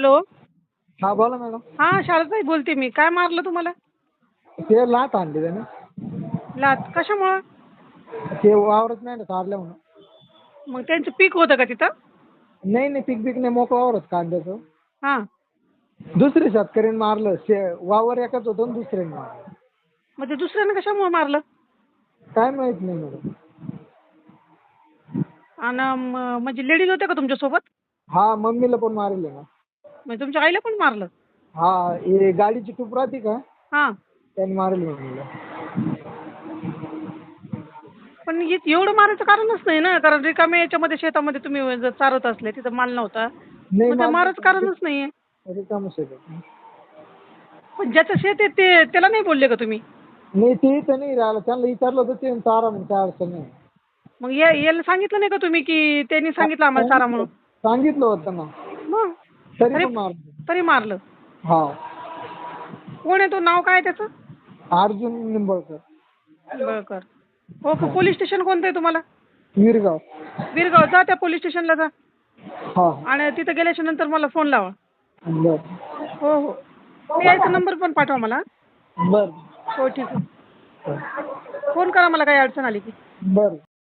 Hello. हा बोला madam. हां शारदाताई बोलते मी. काय मारलं तुम्हाला? ते लाट आणली त्याने. लाच कशामुळं? ते वावरत नाही ना काढल्या म्हणून. मग त्यांचं पीक होतं का तिथं? नाही नाही पीक पीक नाही मोकळं वावरत कांद्याचं. हां. दुसरे शेतकऱ्यांनी मारलं. शे वावर एकच होतं आणि दुसऱ्याने मारलं. मग ते दुसऱ्यानं कशामुळं मारलं? काय माहीत नाही मॅडम. आणि म्हणजे लेडीज होत्या का तुमच्यासोबत? हा मम्मीला पण मारले ना म्हणजे तुमच्या आईला पण मारलं? हा हे गाडीची टूप राहते का? हां. त्यांनी मारली मम्मीला पण हे- एवढं मारायचं कारणच नाही ना कारण रिकाम्या याच्यामध्ये शेतामध्ये तुम्ही जर चारत असले तिथं माल नव्हता. नाही मग ते मारलं. मारायचं कारणच नाहीये. रिकामं शेत आहे. पण ज्याचं शेत आहे ते त्याला नाही बोलले का तुम्ही? नाही ते इथं नाही राहिलं. त्यांना विचारलं होतं ते चारा म्हणून काय अडचण नाही. मग या याला सांगितलं नाही का तुम्ही की त्यांनी सांगितलं आम्हाला चारा म्हणून? सांगितलं होतं ना. तरी पण मारलं. तरी मारलं. हा. कोण आहे तो? नाव काय आहे त्याचं? अर्जुन निंबळकर. बरकर हो का पोलीस स्टेशन कोणतं आहे तुम्हाला? विरगाव. वीरगाव. जा त्या पोलीस स्टेशनला जा. हा. आणि तिथं गेल्याच्यानंतर मला फोन लावा. बरं. हो हो. यायचा नंबर पण पाठवा मला. बरं. हो ठीक आहे. फोन करा मला काही अडचण आली की. बरं.